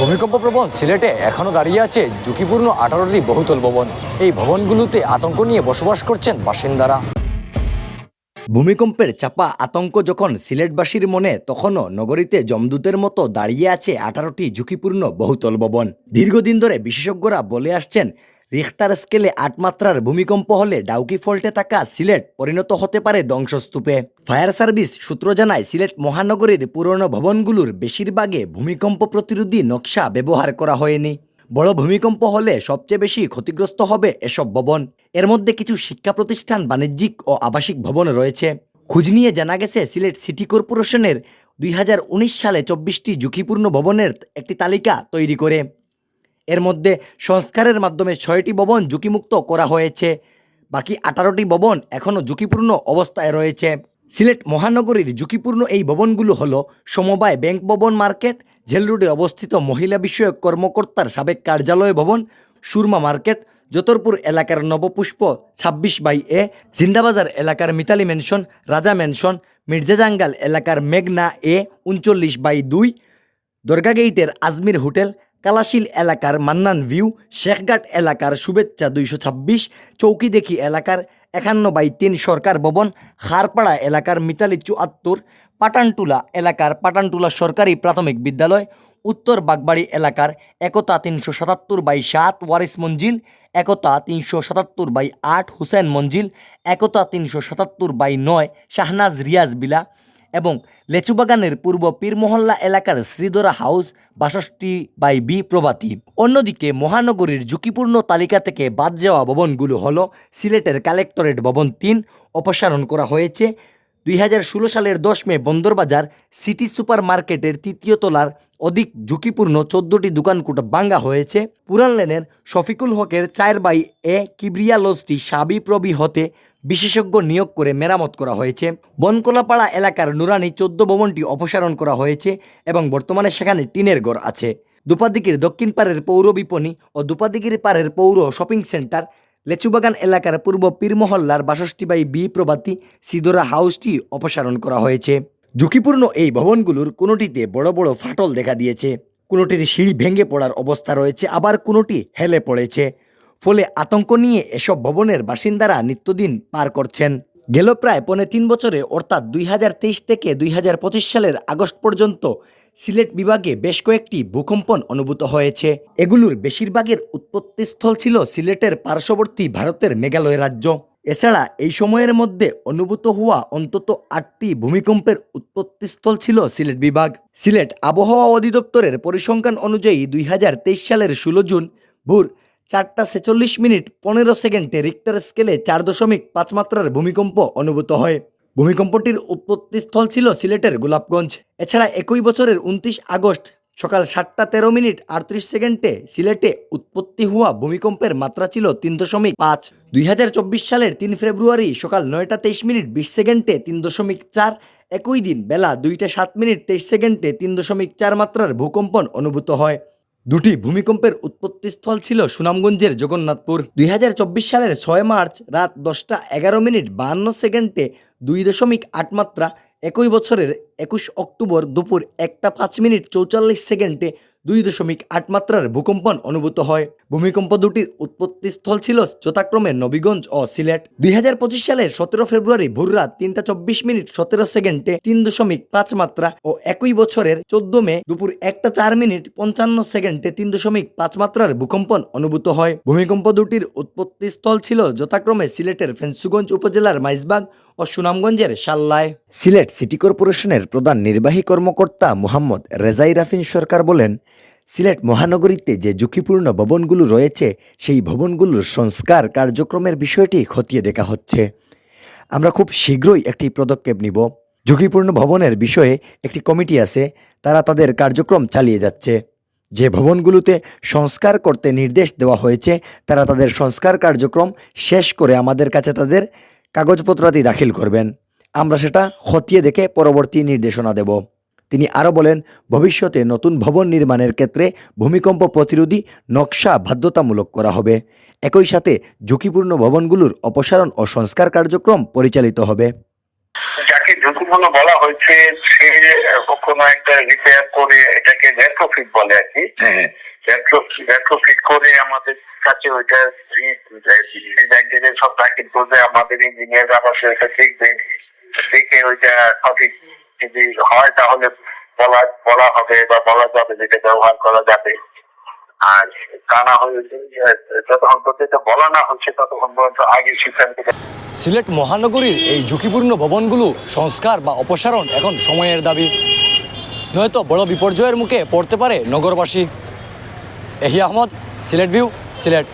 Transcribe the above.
ভূমিকম্প প্রবণ সিলেটে এখনও দাঁড়িয়ে আছে ঝুঁকিপূর্ণ আঠারোটি বহুতল ভবন। এই ভবনগুলোতে আতঙ্ক নিয়ে বসবাস করছেন বাসিন্দারা। ভূমিকম্পের চাপা আতঙ্ক যখন সিলেটবাসীর মনে, তখনও নগরীতে জমদূতের মতো দাঁড়িয়ে আছে আঠারোটি ঝুঁকিপূর্ণ বহুতল ভবন। দীর্ঘদিন ধরে বিশেষজ্ঞরা বলে আসছেন রিখটার স্কেলে আট মাত্রার ভূমিকম্প হলে ডাউকি ফল্টে থাকা সিলেট পরিণত হতে পারে ধ্বংসস্তূপে। ফায়ার সার্ভিস সূত্র জানায়, সিলেট মহানগরীর পুরনো ভবনগুলোর বেশিরভাগে ভূমিকম্প প্রতিরোধী নকশা ব্যবহার করা হয়নি। বড় ভূমিকম্প হলে সবচেয়ে বেশি ক্ষতিগ্রস্ত হবে এসব ভবন। এর মধ্যে কিছু শিক্ষা প্রতিষ্ঠান, বাণিজ্যিক ও আবাসিক ভবন রয়েছে। খোঁজ নিয়ে জানা গেছে, সিলেট সিটি কর্পোরেশনের দুই হাজার উনিশ সালে চব্বিশটি ঝুঁকিপূর্ণ ভবনের একটি তালিকা তৈরি করে। এর মধ্যে সংস্কারের মাধ্যমে ছয়টি ভবন ঝুঁকিমুক্ত করা হয়েছে। বাকি আঠারোটি ভবন এখনও ঝুঁকিপূর্ণ অবস্থায় রয়েছে। সিলেট মহানগরীর ঝুঁকিপূর্ণ এই ভবনগুলো হলো সমবায় ব্যাংক ভবন মার্কেট জেল রোডে অবস্থিত মহিলা বিষয়ক কর্মকর্তার সাবেক কার্যালয় ভবন, সুরমা মার্কেট, যতরপুর এলাকার নবপুষ্প ছাব্বিশ বাই এ, জিন্দাবাজার এলাকার মিতালি ম্যানশন রাজা ম্যানশন মির্জাজাঙ্গাল এলাকার মেঘনা এ, উনচল্লিশ বাই দুই দরগা গেইটের আজমির হোটেল কালাশিল এলাকার মান্নান ভিউ, শেখঘাট এলাকার শুভেচ্ছা দুইশো ছাব্বিশ, চৌকিদেখি এলাকার একান্ন বাই তিন সরকার ভবন, খারপাড়া এলাকার মিতালি চুয়াত্তর, পাটানটুলা এলাকার পাটানটুলা সরকারি প্রাথমিক বিদ্যালয়, উত্তর বাগবাড়ি এলাকার একতা তিনশো সাতাত্তর বাই সাত ওয়ারিস মঞ্জিল, একতা তিনশো সাতাত্তর বাই আট হুসেন মঞ্জিল, একতা তিনশো সাতাত্তর বাই নয় শাহনাজ রিয়াজ বিলা এবং লেচুবাগানের পূর্ব পীরমহল্লা এলাকার শ্রীধরা হাউস বাষষ্টি বাই বি প্রভাতী। অন্যদিকে মহানগরীর ঝুঁকিপূর্ণ তালিকা থেকে বাদ যাওয়া ভবনগুলো হলো সিলেটের কালেক্টরেট ভবন তিন, অপসারণ করা হয়েছে। দুই হাজার ষোলো সালের দশ মে বন্দরবাজার সিটি সুপার মার্কেটের তৃতীয় তলার অধিক ঝুঁকিপূর্ণ চোদ্দটি দোকানকুটা ভাঙ্গা হয়েছে। পুরান লেনের শফিকুল হকের চার বাই এ কিবরিয়া লজটি সাবি প্রবি হতে বিশেষজ্ঞ নিয়োগ করে মেরামত করা হয়েছে। বনকলাপাড়া এলাকার নুরানি চোদ্দ ভবনটি অপসারণ করা হয়েছে এবং বর্তমানে সেখানে টিনের ঘর আছে। দুপাদিকির দক্ষিণ পাড়ের পৌর বিপণী ও দুপাদিকির পাড়ের পৌর শপিং সেন্টার, লেচুবাগান এলাকার পূর্ব পীরমহল্লার বাষষ্টি বাই বি প্রভাতী সিদোরা হাউসটি অপসারণ করা হয়েছে। ঝুঁকিপূর্ণ এই ভবনগুলোর কোনোটিতে বড় বড় ফাটল দেখা দিয়েছে। কোনোটির সিঁড়ি ভেঙে পড়ার অবস্থা রয়েছে, আবার কোনোটি হেলে পড়েছে। ফলে আতঙ্ক নিয়ে এসব ভবনের বাসিন্দারা নিত্যদিন পার করছেন। গেল প্রায় পৌনে তিন বছরে, অর্থাৎ দুই হাজার তেইশ থেকে দুই হাজার পঁচিশ সালের আগস্ট পর্যন্ত সিলেট বিভাগে বেশ কয়েকটি ভূকম্পন অনুভূত হয়েছে। এগুলোর বেশিরভাগের উৎপত্তিস্থল ছিল সিলেটের পার্শ্ববর্তী ভারতের মেঘালয় রাজ্য। এছাড়া এই সময়ের মধ্যে অনুভূত হওয়া অন্তত আটটি ভূমিকম্পের উৎপত্তিস্থল ছিল সিলেট বিভাগ। সিলেট আবহাওয়া অধিদপ্তরের পরিসংখ্যান অনুযায়ী দুই হাজার তেইশ সালের ষোলো জুন ভোর চারটা ছেচল্লিশ মিনিট পনেরো সেকেন্ডে রিক্টার স্কেলে চার দশমিক পাঁচ মাত্রার ভূমিকম্প অনুভূত হয়। ভূমিকম্পটির উৎপত্তিস্থল ছিল সিলেটের গোলাপগঞ্জ। এছাড়া একই বছরের উনত্রিশ আগস্ট সকাল সাতটা তেরো মিনিট আটত্রিশ সেকেন্ডে সিলেটে উৎপত্তি হওয়া ভূমিকম্পের মাত্রা ছিল তিন দশমিক পাঁচ। দুই হাজার চব্বিশ সালের তিন ফেব্রুয়ারি সকাল নয়টা তেইশ মিনিট বিশ সেকেন্ডে তিন দশমিক চার, একই দিন বেলা দুইটা সাত মিনিট তেইশ সেকেন্ডে তিন দশমিক চার মাত্রার ভূকম্পন অনুভূত হয়। দুটি ভূমিকম্পের উৎপত্তিস্থল ছিল সুনামগঞ্জের জগন্নাথপুর। দুই হাজার চব্বিশ সালের ছয় মার্চ রাত দশটা এগারো মিনিট বাহান্ন সেকেন্ডে দুই দশমিক আট মাত্রা একই বছরের একুশ অক্টোবর দুপুর একটা পাঁচ মিনিট চৌচল্লিশ সেকেন্ডে দুই দশমিক আট মাত্রার ভূকম্পন অনুভূত হয়। ভূমিকম্প দুটির উৎপত্তিস্থল ছিল যথাক্রমে নবীগঞ্জ ও সিলেট। দুই হাজার পঁচিশ সালের সতেরো ফেব্রুয়ারি ভোররাত তিনটা চব্বিশ মিনিট সতেরো সেকেন্ডে তিন দশমিক পাঁচ মাত্রা ও একই বছরের চোদ্দ মে দুপুর একটা চার মিনিট পঞ্চান্ন সেকেন্ডে তিন দশমিক পাঁচ মাত্রার ভূকম্পন অনুভূত হয়। ভূমিকম্প দুটির উৎপত্তিস্থল ছিল যথাক্রমে সিলেটের ফেন্সুগঞ্জ উপজেলার মাইজবাগ ও সুনামগঞ্জের সাল্লায়। সিলেট সিটি কর্পোরেশনের প্রধান নির্বাহী কর্মকর্তা মোহাম্মদ রেজাই রাফিন সরকার বলেন, সিলেট মহানগরীতে যে ঝুঁকিপূর্ণ ভবনগুলো রয়েছে, সেই ভবনগুলোর সংস্কার কার্যক্রমের বিষয়টি খতিয়ে দেখা হচ্ছে। আমরা খুব শীঘ্রই একটি পদক্ষেপ নিব। ঝুঁকিপূর্ণ ভবনের বিষয়ে একটি কমিটি আছে, তারা তাদের কার্যক্রম চালিয়ে যাচ্ছে। যে ভবনগুলোতে সংস্কার করতে নির্দেশ দেওয়া হয়েছে, তারা তাদের সংস্কার কার্যক্রম শেষ করে আমাদের কাছে তাদের কাগজপত্রাদি দাখিল করবেন। আমরা সেটা খতিয়ে দেখে পরবর্তী নির্দেশনা দেব তিনি আরও বলেন ভবিষ্যতে নতুন ভবন নির্মাণের ক্ষেত্রে ভূমিকম্প প্রতিরোধী নকশা বাধ্যতামূলক করা হবে একই সাথে ঝুঁকিপূর্ণ ভবনগুলোর অপসারণ ও সংস্কার কার্যক্রম পরিচালিত হবে যাকে ঝুঁকি ভবনগুলো বলা হয়েছে সে কোনো একটা রিপেয়ার করে এটাকে রেট্রোফিট বলে আর কি রেট্রোফিট করে আমাদের কাছে ওইটা সব প্যাকেট করবে আমাদের ইঞ্জিনিয়ার আবার ওইটা দেখবে দেখে ওইটা সঠিক যদি হয় তাহলে বলা বলা হবে বা বলা যাবে যেটা ব্যবহার করা যাবে আর হলে যতক্ষণ পর্যন্ত বলা না হচ্ছে ততক্ষণ পর্যন্ত আগে সিদ্ধান্ত সিলেট মহানগরীর এই ঝুঁকিপূর্ণ ভবনগুলো সংস্কার বা অপসারণ এখন সময়ের দাবি। নয়তো বড় বিপর্যয়ের মুখে পড়তে পারে নগরবাসী। এহি আহমদ, সিলেট ভিউ সিলেট।